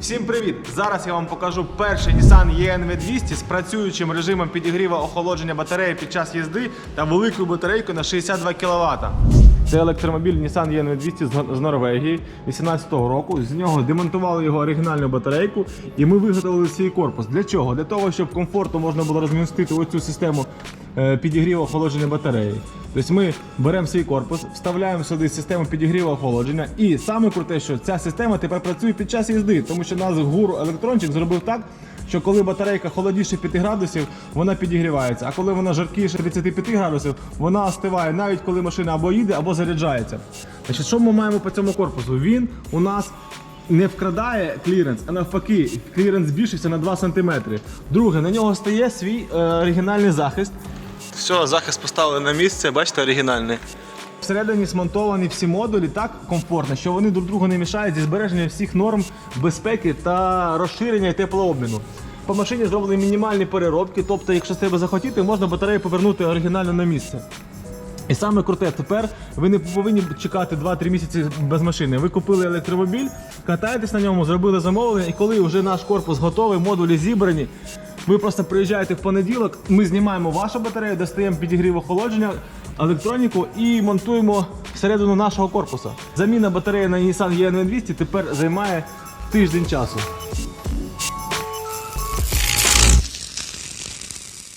Всім привіт! Зараз я вам покажу перший Nissan ENV 200 з працюючим режимом підігріва охолодження батареї під час їзди та великою батарейкою на 62 кВт. Це електромобіль Nissan ENV 200 з Норвегії 18-го року. З нього демонтували його оригінальну батарейку і ми виготовили свій корпус. Для чого? Для того, щоб комфортно можна було розмістити оцю систему е, підігріву охолодження батареї. Тобто ми беремо свій корпус, вставляємо сюди систему підігріву охолодження, і саме круте, що ця система тепер працює під час їзди, тому що нас гуру електрончик зробив так, що коли батарейка холодніше 5 градусів, вона підігрівається. А коли вона жаркіше 35 градусів, вона остиває навіть коли машина або їде, або заряджається. Значить, що ми маємо по цьому корпусу? Він у нас не вкрадає кліренс, а навпаки, кліренс збільшився на 2 см. Друге, на нього стає свій е, оригінальний захист. Все, захист поставили на місце, бачите, оригінальний. Всередині смонтовані всі модулі так комфортно, що вони друг другу не мішають зі збереженням всіх норм безпеки та розширення і теплообміну. По машині зроблені мінімальні переробки, тобто, якщо себе захотіти, можна батарею повернути оригінально на місце. І саме круте, тепер ви не повинні чекати 2-3 місяці без машини. Ви купили електромобіль, катаєтесь на ньому, зробили замовлення, і коли вже наш корпус готовий, модулі зібрані, ви просто приїжджаєте в понеділок, ми знімаємо вашу батарею, достаємо підігрів охолодження, електроніку і монтуємо всередину нашого корпуса. Заміна батареї на Nissan EN200 тепер займає тиждень часу.